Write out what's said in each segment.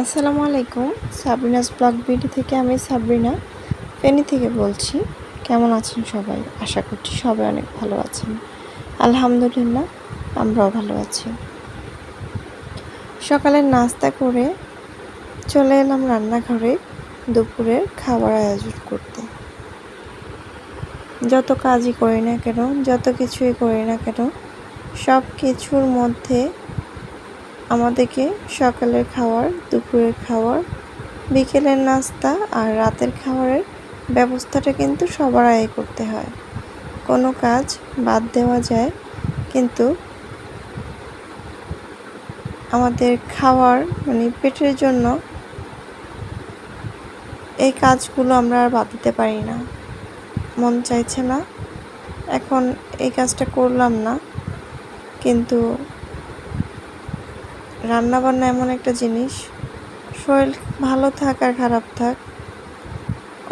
আসসালামু আলাইকুম। Sabrina's blog BD থেকে আমি সাবরিনা ফেনী থেকে বলছি, কেমন আছেন সবাই? আশা করছি সবাই অনেক ভালো আছেন। আলহামদুলিল্লাহ, আমরাও ভালো আছি। সকালে নাস্তা করে চলে এলাম রান্নাঘরে দুপুরের খাবার আয়োজন করতে। যত কাজই করি না কেন, যত কিছুই করি না কেন সব কিছুর মধ্যে আমাদেরকে সকালের খাওয়ার, দুপুরের খাওয়ার, বিকেলের নাস্তা আর রাতের খাবারের ব্যবস্থাটা কিন্তু সবার আগে করতে হয়। কোনো কাজ বাদ দেওয়া যায়, কিন্তু আমাদের খাওয়ার মানে পেটের জন্য এই কাজগুলো আমরা আর বাদ দিতে পারি না। মন চাইছে না। এখন এই কাজটা করলাম না, কিন্তু রান্নাবান্না এমন একটা জিনিস। শরীর ভালো থাক আর খারাপ থাক।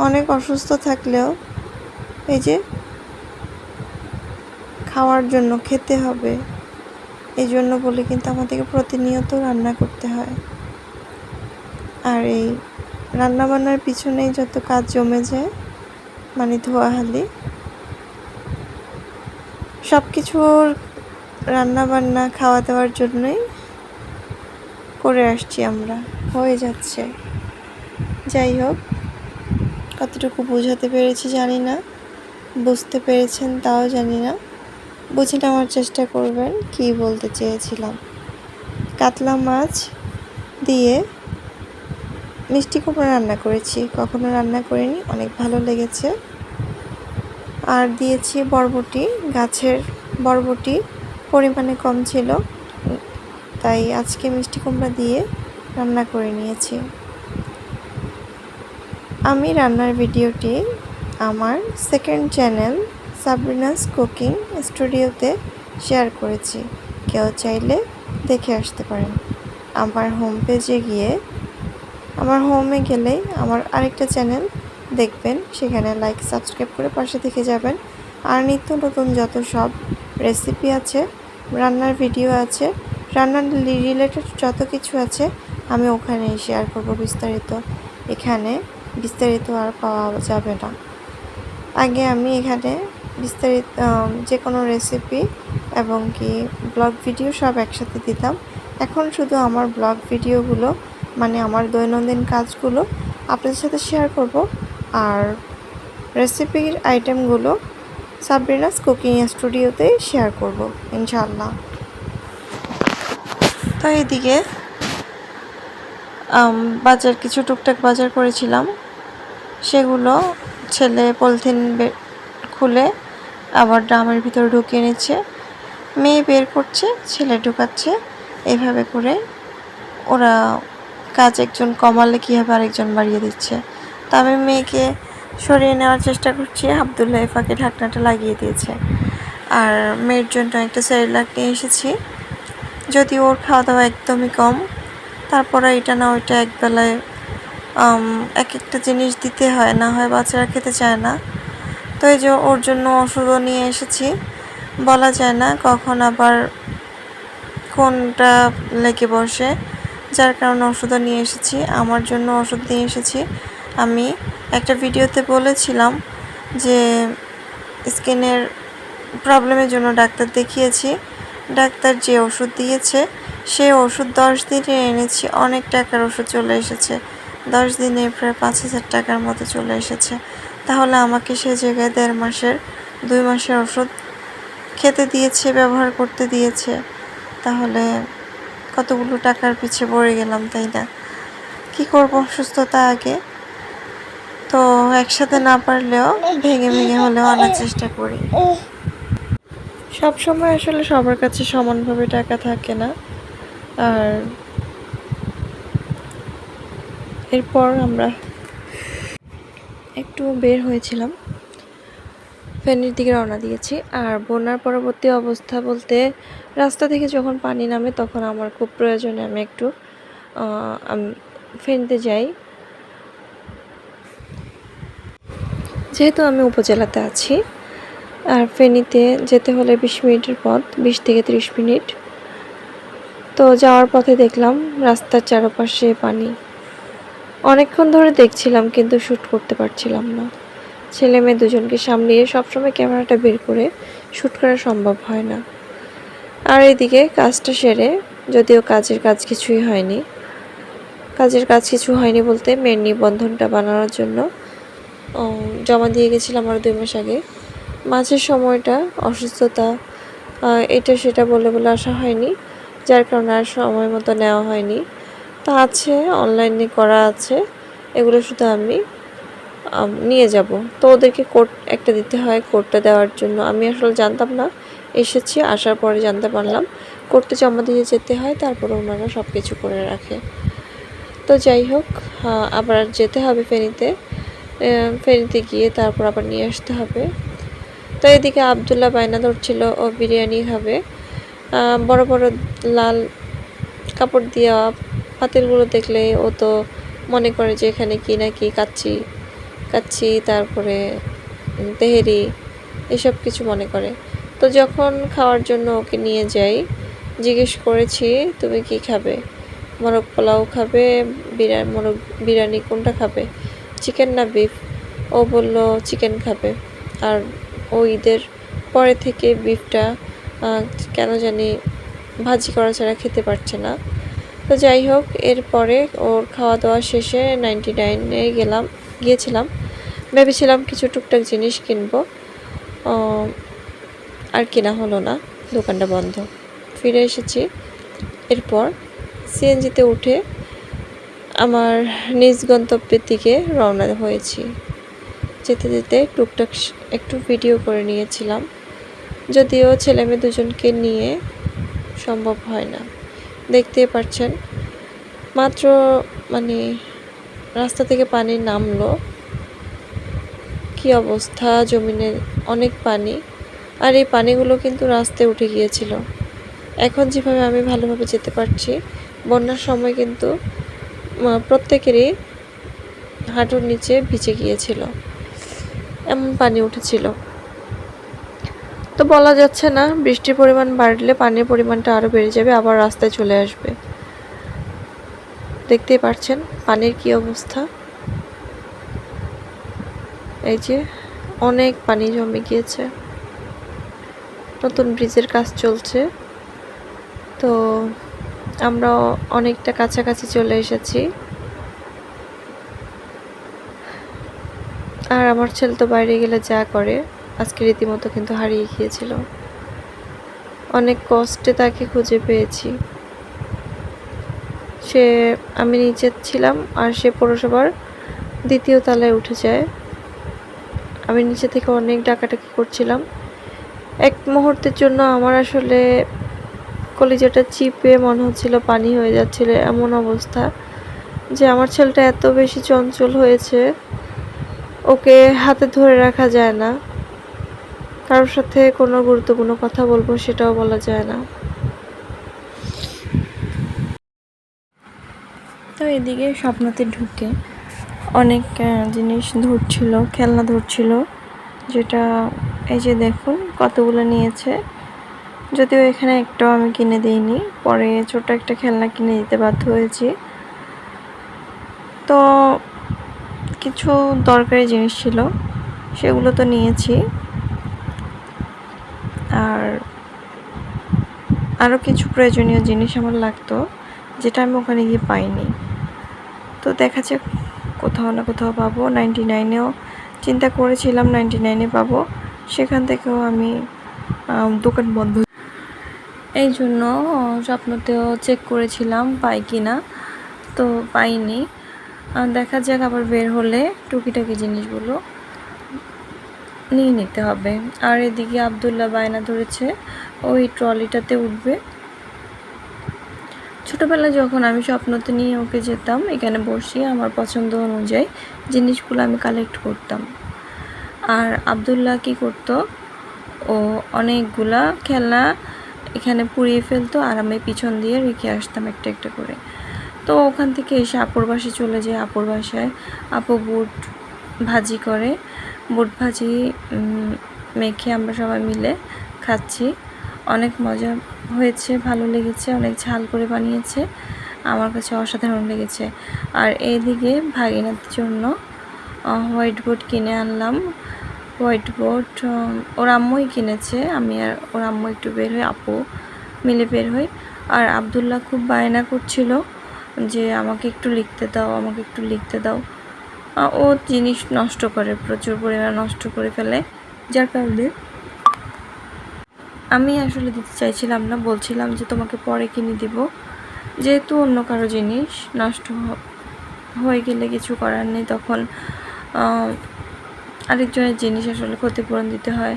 অনেক অসুস্থ থাকলেও এই যে খাওয়ার জন্য খেতে হবে এই জন্য বলে কিন্তু আমাদেরকে প্রতিনিয়ত রান্না করতে হয়। আর এই রান্নাবান্নার পিছনেই যত কাজ জমে যায় মানে ধোয়াহালি সব কিছুর রান্নাবান্না খাওয়া দাওয়ার জন্যই করে আসছি আমরা। হয়ে যাচ্ছে। যাই হোক, কতটুকু বোঝাতে পেরেছি জানি না। বুঝতে পেরেছেন তাও জানি না। বুঝে নেওয়ার চেষ্টা করবেন কি বলতে চেয়েছিলাম। কাতলা মাছ দিয়ে মিষ্টি কুমড়া রান্না করেছি। কখনো রান্না করিনি, অনেক ভালো লেগেছে। আর দিয়েছি বরবটি। গাছের বরবটি পরিমাণে কম ছিল। তাই আজকে মিষ্টি কুমড়া দিয়ে রান্না করে নিয়েছি। আমি রান্নার ভিডিওটি আমার সেকেন্ড চ্যানেল সাবরিনাস কুকিং স্টুডিওতে শেয়ার করেছি। কেউ চাইলে দেখে আসতে পারেন। আমার হোম পেজে গিয়ে, আমার হোমে গেলেই আমার আরেকটা চ্যানেল দেখবেন। সেখানে লাইক সাবস্ক্রাইব করে পাশে থেকে যাবেন। আর নিত্য নতুন যত সব রেসিপি আছে, রান্নার ভিডিও আছে রান্নার রিলেটেড যত কিছু আছে, আমি ওখানেই শেয়ার করব বিস্তারিত। এখানে বিস্তারিত আর পাওয়া যাবে না। আগে আমি এখানে বিস্তারিত যে কোনো রেসিপি এবং কি ব্লগ ভিডিও সব একসাথে দিতাম। এখন শুধু আমার ব্লগ ভিডিওগুলো মানে আমার দৈনন্দিন কাজগুলো আপনাদের সাথে শেয়ার করব। আর রেসিপির আইটেমগুলো সাবরিনাস কুকিং স্টুডিওতেই শেয়ার করব ইনশাল্লাহ তো এদিকে বাজার, কিছু টুকটাক বাজার করেছিলাম। সেগুলো ছেলে পলিথিন খুলে আবার ড্রামের ভিতরে ঢুকিয়ে নিচ্ছে। মেয়ে বের করছে, ছেলে ঢুকাচ্ছে। এভাবে করে ওরা কাজ একজন কমালে কীভাবে আরেকজন বাড়িয়ে দিচ্ছে। তা আমি মেয়েকে সরিয়ে নেওয়ার চেষ্টা করছি। আবদুল্লাহ এফাকে ঢাকনাটা লাগিয়ে দিয়েছে। আর মেয়ের জন্য একটা স্যারিলাক নিয়ে এসেছি। যদি ওর খাওয়া দাওয়া একদমই কম, তারপরে এটা না ওইটা একবেলায় এক একটা জিনিস দিতে হয়, না হয় বাচ্চারা খেতে চায় না। তো এই যে ওর জন্য ওষুধও নিয়ে এসেছি। বলা যায় না কখন আবার কোনটা লেগে বসে, যার কারণে ওষুধও নিয়ে এসেছি। আমার জন্য ওষুধ নিয়ে এসেছি। আমি একটা ভিডিওতে বলেছিলাম যে স্কিনের প্রবলেমের জন্য ডাক্তার দেখিয়েছি। ডাক্তার যে ওষুধ দিয়েছে, সে ওষুধ দশ দিনে এনেছি, অনেক টাকার ওষুধ চলে এসেছে। দশ দিনে প্রায় পাঁচ হাজার টাকার মতো চলে এসেছে। তাহলে আমাকে সে জায়গায় দেড় মাসের, দুই মাসের ওষুধ খেতে দিয়েছে, ব্যবহার করতে দিয়েছে। তাহলে কতগুলো টাকার পিছে পড়ে গেলাম, তাই না? কি করব সুস্থতা আগে? তো একসাথে না পারলেও ভেঙে ভেঙে হলেও আনার চেষ্টা করি। সব সময় আসলে সবার কাছে সমানভাবে টাকা থাকে না। আর এরপর আমরা একটু বের হয়েছিলাম। ফ্যানের দিকে রওনা দিয়েছি। আর বন্যার পরবর্তী অবস্থা বলতে রাস্তা থেকে যখন পানি নামে তখন আমার খুব প্রয়োজনে আমি একটু ফেনতে যাই। যেহেতু আমি উপজেলাতে আছি আর ফেনীতে যেতে হলে বিশ মিনিটের পথ, বিশ থেকে ত্রিশ মিনিট। তো যাওয়ার পথে দেখলাম রাস্তার চারপাশে পানি। অনেকক্ষণ ধরে দেখছিলাম কিন্তু শ্যুট করতে পারছিলাম না। ছেলে মেয়ে দুজনকে সামলিয়ে সবসময় ক্যামেরাটা বের করে শ্যুট করা সম্ভব হয় না। আর এদিকে কাজটা সেরে যদিও কাজের কাজ কিছুই হয়নি। কাজের কাজ কিছু হয়নি বলতে মেয়ের নিবন্ধনটা বানানোর জন্য জমা দিয়ে গেছিলাম আর দুই মাস আগে। মাঝের সময়টা, অসুস্থতা এটা সেটা বলে বলে আসা হয়নি, যার কারণে আর সময় মতো নেওয়া হয়নি। তা আছে অনলাইনে করা আছে, এগুলো শুধু আমি নিয়ে যাব। তো ওদেরকে কোড একটা দিতে হয় কোডটা দেওয়ার জন্য। আমি আসলে জানতাম না, এসেছি, আসার পরে জানতে পারলাম। কোডটা জমা দিয়ে যেতে হয়, তারপরে ওনারা সব কিছু করে রাখে। তো যাই হোক আবার যেতে হবে ফেনীতে ফেনীতে গিয়ে তারপর আবার নিয়ে আসতে হবে। তো এদিকে আবদুল্লাহ বায়না ধরছিল ও বিরিয়ানি খাবে। বড় বড় লাল কাপড় দেওয়া পাতিলগুলো দেখলে ও তো মনে করে যে এখানে কি না কি কাচ্ছি কাচ্ছি তারপরে তেহেরি, এসব কিছু মনে করে। তো যখন খাওয়ার জন্য ওকে নিয়ে যাই, জিজ্ঞেস করেছি, তুমি কি খাবে? মোরগ পোলাও খাবে বিরিয়ানি মোরগ বিরিয়ানি কোনটা খাবে? চিকেন না বিফ? ও বলল, চিকেন খাবে। আর ও ঈদের পরে থেকে বিফটা কেন জানি ভাজি করা ছাড়া খেতে পারছে না। তো যাই হোক এরপরে ওর খাওয়া দাওয়া শেষে নাইনটি নাইনে গেলাম, গিয়েছিলাম। ভেবেছিলাম কিছু টুকটাক জিনিস কিনবো। আর কেনা হলো না, দোকানটা বন্ধ। ফিরে এসেছি। এরপর সিএনজিতে উঠে আমার নিজ গন্তব্যের দিকে রওনা হয়েছি। যেতে যেতে টুকটাক একটু ভিডিও করে নিয়েছিলাম। যদিও ছেলে মেয়ে দুজনকে নিয়ে সম্ভব হয় না। দেখতে পাচ্ছেন মাত্র মানে রাস্তা থেকে পানি নামলো। কি অবস্থা, জমিনে অনেক পানি। আর এই পানিগুলো কিন্তু রাস্তায় উঠে গিয়েছিল। এখন যেভাবে আমি ভালোভাবে যেতে পারছি, বন্যার সময় কিন্তু প্রত্যেকেরই হাঁটুর নিচে ভিজে গিয়েছিল। এমন পানি উঠেছিল। তো বলা যাচ্ছে না, বৃষ্টির পরিমাণ বাড়লে পানির পরিমাণটা আরও বেড়ে যাবে, আবার রাস্তায় চলে আসবে। দেখতেই পাচ্ছেন পানির কি অবস্থা। এই যে অনেক পানি জমে গিয়েছে। নতুন ব্রিজের কাজ চলছে। তো আমরা অনেকটা কাছাকাছি চলে এসেছি আর আমার ছেলে তো বাইরে গেলে যা করে, আজকে রীতিমতো কিন্তু হারিয়ে গিয়েছিল। অনেক কষ্টে তাকে খুঁজে পেয়েছি। সে, আমি নিচে ছিলাম আর সে পৌরসভার দ্বিতীয় তলায় উঠে যায়। আমি নিচে থেকে অনেক ডাকাটাকি করছিলাম। এক মুহূর্তের জন্য আমার আসলে কলিজাটা চিপে মনে হচ্ছিল পানি হয়ে যাচ্ছিল এমন অবস্থা যে আমার ছেলেটা এত বেশি চঞ্চল হয়েছে। ওকে হাতে ধরে রাখা যায় না। কারোর সাথে কোনো গুরুত্বপূর্ণ কথা বলব সেটাও বলা যায় না। তো এদিকে স্বপ্নতে ঢুকে অনেক জিনিস ধরছিল, খেলনা ধরছিল, যেটা এই যে দেখুন কতগুলো নিয়েছে। যদিও এখানে একটাও আমি কিনে দিইনি, পরে ছোট একটা খেলনা কিনে দিতে বাধ্য হয়েছি। তো কিছু দরকারি জিনিস ছিল, সেগুলো তো নিয়েছি। আর আরও কিছু প্রয়োজনীয় জিনিস আমার লাগতো, যেটা আমি ওখানে গিয়ে পাইনি। তো দেখা যাক, কোথাও না কোথাও পাবো। নাইনটি নাইনেও চিন্তা করেছিলাম নাইনটি নাইনে পাবো। সেখান থেকেও আমি দোকান বন্ধ। এই জন্য স্বপ্নতেও চেক করেছিলাম, পাই কি না তো পাইনি। দেখা যাক আবার বের হলে টুকিটাকি জিনিসগুলো নিয়ে নিতে হবে। আর এদিকে আবদুল্লাহ বায়না ধরেছে, ওই ট্রলিটাতে উঠবে। ছোটোবেলায় যখন আমি স্বপ্নতে নিয়ে ওকে যেতাম, এখানে বসিয়ে আমার পছন্দ অনুযায়ী জিনিসগুলো আমি কালেক্ট করতাম। আর আবদুল্লাহ কি করতো, ও অনেকগুলা খেলনা এখানে পুড়িয়ে ফেলতো, আর আমি পিছন দিয়ে রেখে আসতাম একটা একটা করে। তো ওখান থেকে এসে আপুর বাসায় চলে যায়। আপুর বাসায় আপু বুট ভাজি করে। বুট ভাজি মেখে আমরা সবাই মিলে খাচ্ছি। অনেক মজা হয়েছে, ভালো লেগেছে, অনেক ঝাল করে বানিয়েছে। আমার কাছে অসাধারণ লেগেছে। আর এইদিকে ভাগিনার জন্য হোয়াইট বোর্ড কিনে আনলাম। হোয়াইট বোর্ড ওর আম্মুই কিনেছে। আমি আর ওর আম্মু একটু বের হই, আপু মিলে বের হই। আর আবদুল্লাহ খুব বায়না করছিল। যে আমাকে একটু লিখতে দাও, আমাকে একটু লিখতে দাও। ও জিনিস নষ্ট করে, প্রচুর পরিমাণে নষ্ট করে ফেলে। যার কারণে আমি আসলে দিতে চাইছিলাম না, বলছিলাম যে তোমাকে পরে কিনে দিব। যেহেতু অন্য কারও জিনিস নষ্ট হয়ে গেলে কিছু করার নেই, তখন আরেকজনের জিনিস আসলে ক্ষতিপূরণ দিতে হয়,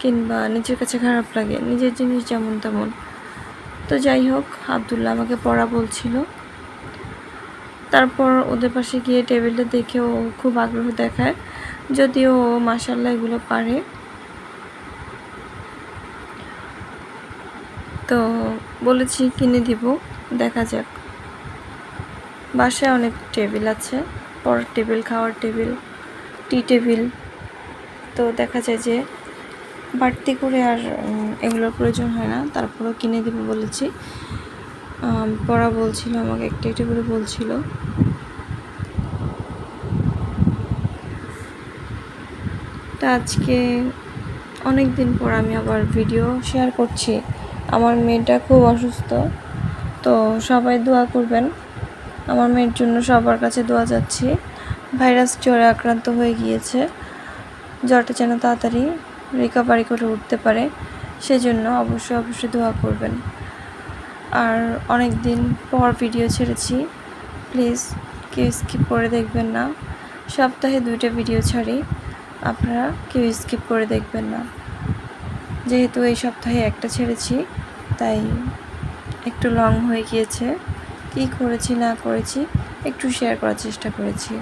কিংবা নিজের কাছে খারাপ লাগে, নিজের জিনিস যেমন তেমন। তো যাই হোক, আবদুল্লাহ আমাকে পড়া বলছিল। তারপর ওদের পাশে গিয়ে টেবিলটা দেখে ও খুব আগ্রহ দেখায়, যদিও ও মাসাল্লাহ এগুলো পারে। তো বলেছি কিনে দিব, দেখা যাক। বাসায় অনেক টেবিল আছে পড়ার টেবিল, খাওয়ার টেবিল, টি টেবিল। তো দেখা যায় যে বাড়তি করে আর এগুলোর প্রয়োজন হয় না, তারপরেও কিনে দিব বলেছি। পড়া বলছিল, আমাকে একটা করে বলছিল। তা আজকে অনেক দিন পর আমি আবার ভিডিও শেয়ার করছি। আমার মেয়েটা খুব অসুস্থ, তো সবাই দোয়া করবেন। আমার মেয়ের জন্য সবার কাছে দোয়া যাচ্ছি। ভাইরাস জ্বরে আক্রান্ত হয়ে গিয়েছে। জ্বরটা যেন তাড়াতাড়ি রিকভারি করে উঠতে পারে, সেজন্য অবশ্যই অবশ্যই দোয়া করবেন। আর অনেক দিন পর ভিডিও ছেড়েছি। প্লিজ কেউ স্কিপ করে দেখবেন না। সপ্তাহে দুইটা ভিডিও ছাড়ি। আপনারা কেউ স্কিপ করে দেখবেন না। যেহেতু এই সপ্তাহে একটা ছেড়েছি, তাই একটু লং হয়ে গিয়েছে। কী করেছি, না করেছি, একটু শেয়ার করার চেষ্টা করেছি।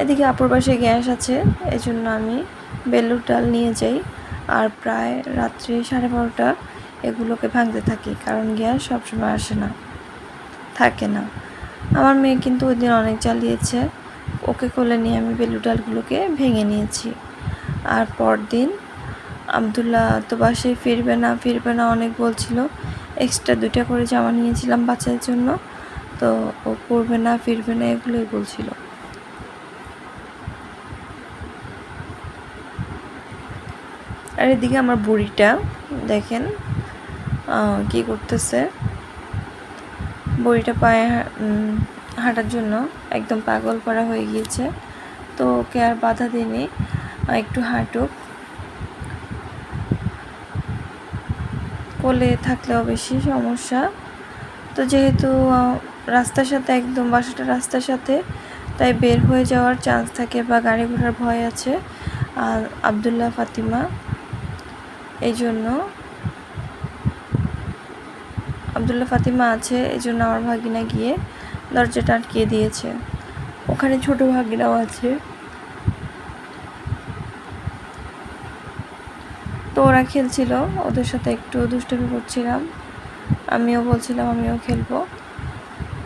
এদিকে আপুর পাশে গ্যাস আছে এই জন্য আমি বেলুর ডাল নিয়ে যাই। আর প্রায় রাত্রি সাড়ে বারোটা এগুলোকে ভাঙতে থাকি, কারণ গ্যাস সবসময় আসে না, থাকে না। আমার মেয়ে কিন্তু ওই দিন অনেক জ্বালিয়েছে। ওকে কোলে নিয়ে আমি বেলু ডালগুলোকে ভেঙে নিয়েছি। আর পরদিন আবদুল্লাহ তো বাসায় ফিরবে না ফিরবে না অনেক বলছিল। এক্সট্রা দুইটা করে জামা নিয়েছিলাম বাচ্চাদের জন্য। তো ও পরবে না, ফিরবে না, এগুলোই বলছিল। আর এদিকে আমার বুড়িটা, দেখেন কি করতেছে। বুড়িটা পায়ে হাঁটার জন্য একদম পাগল করা হয়ে গিয়েছে। তো ওকে আর বাধা দিইনি একটু হাঁটুক। কোলে থাকলেও বেশি সমস্যা। তো যেহেতু রাস্তার সাথে একদম, বাসাটা রাস্তার সাথে, তাই বের হয়ে যাওয়ার চান্স থাকে বা গাড়ি ঘোড়ার ভয় আছে আর আবদুল্লাহ, ফাতিমা। এই জন্য আবদুল্লাহ ফাতিমা আছে এই জন্য আমার ভাগিনা গিয়ে দরজাটা আটকিয়ে দিয়েছে। ওখানে ছোট ভাগিনাও আছে। তো ওরা খেলছিল, ওদের সাথে একটু দুষ্টুমি করছিলাম। আমিও বলছিলাম, আমিও খেলব।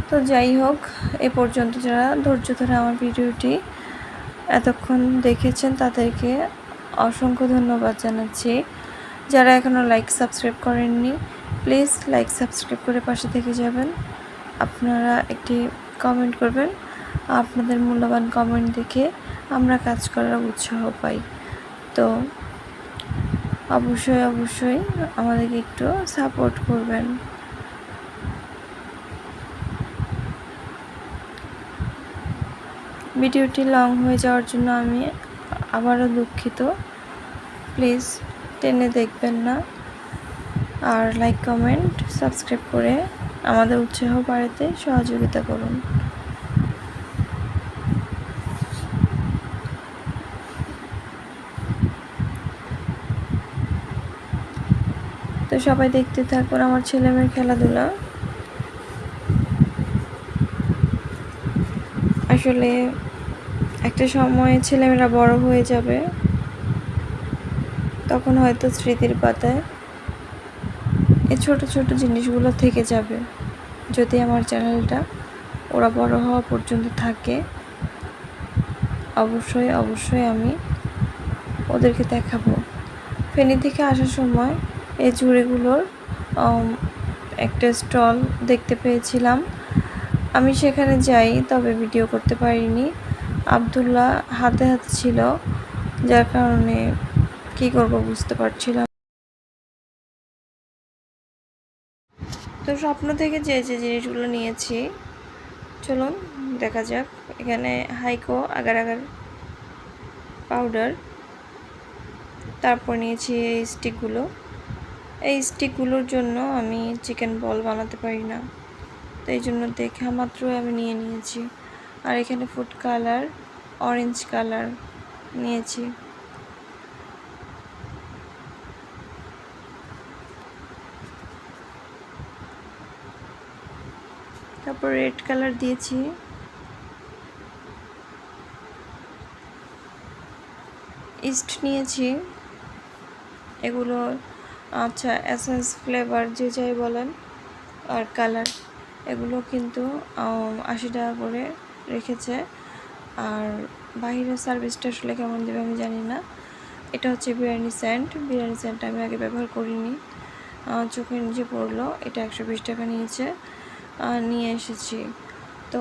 তো যাই হোক, এ পর্যন্ত যারা ধৈর্য ধরে আমার ভিডিওটি এতক্ষণ দেখেছেন, তাদেরকে অসংখ্য ধন্যবাদ জানাচ্ছি। যারা এখনও লাইক সাবস্ক্রাইব করেননি প্লিজ লাইক সাবস্ক্রাইব করে পাশে থেকে যাবেন। আপনারা একটি কমেন্ট করবেন, আপনাদের মূল্যবান কমেন্ট দেখে আমরা কাজ করার উৎসাহ পাই। তো অবশ্যই অবশ্যই আমাদেরকে একটু সাপোর্ট করবেন। ভিডিওটি লং হয়ে যাওয়ার জন্য আমি আবারও দুঃখিত। প্লিজ টেনে দেখবেন না। আর লাইক কমেন্ট সাবস্ক্রাইব করে আমাদের উৎসাহ বাড়াতে সহযোগিতা করুন। তো সবাই দেখতে থাকুন আমার ছেলেমেয়ের খেলাধুলা। আসলে একটা সময় ছেলেমেয়েরা বড় হয়ে যাবে। তখন হয়তো স্মৃতির পাতায় এই ছোট ছোট জিনিসগুলো থেকে যাবে। যদি আমার চ্যানেলটা ওরা বড় হওয়া পর্যন্ত থাকে, অবশ্যই অবশ্যই আমি ওদেরকে দেখাবো। ফেনী থেকে আসার সময় এই ঝুড়িগুলোর একটা স্টল দেখতে পেয়েছিলাম। আমি সেখানে যাই, তবে ভিডিও করতে পারিনি। আবদুল্লাহ হাতে হাতে ছিল, যার কারণে কি করব বুঝতে পারছিলাম তো স্বপ্ন থেকে যে যে জিনিসগুলো নিয়েছি, চলুন দেখা যাক। এখানে হাইকো, আগার আগার পাউডার তারপর নিয়েছি এই স্টিকগুলো এই স্টিকগুলোর জন্য আমি চিকেন বল বানাতে পারি না। তো এই জন্য দেখা মাত্রই আমি নিয়ে নিয়েছি। আর এখানে ফুড কালার অরেঞ্জ কালার নিয়েছি। তারপর রেড কালার দিয়েছি। ইস্ট নিয়েছি। এগুলো আচ্ছা এসেন্স ফ্লেভার যে যাই বলেন, আর কালার এগুলো কিন্তু আশি টাকা করে রেখেছে। আর বাইরের সার্ভিসটা আসলে কেমন দেবে আমি জানি না। এটা হচ্ছে বিরিয়ানি স্যান্ড বিরিয়ানি স্যান্ড আমি আগে ব্যবহার করিনি। চোখের নিচে পড়ল। এটা একশো বিশ টাকা নিয়েছে। নিয়ে এসেছি। তো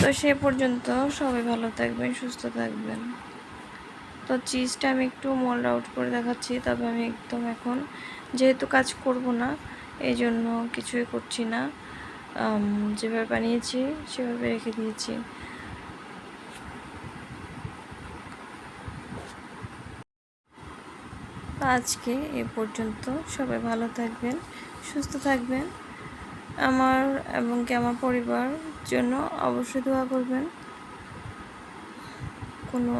তো সে পর্যন্ত সবাই ভালো থাকবেন, সুস্থ থাকবেন। তো চিজটা আমি একটু মোল্ড আউট করে দেখাচ্ছি, তবে আমি একদম এখন যেহেতু কাজ করব না এই জন্য কিছুই করছি না। যেভাবে বানিয়েছি, সেভাবে রেখে দিয়েছি। আজকে এ পর্যন্ত সবাই ভালো থাকবেন, সুস্থ থাকবেন। আমার এবং কি আমার পরিবার জন্য অবশ্যই দোয়া করবেন। কোনো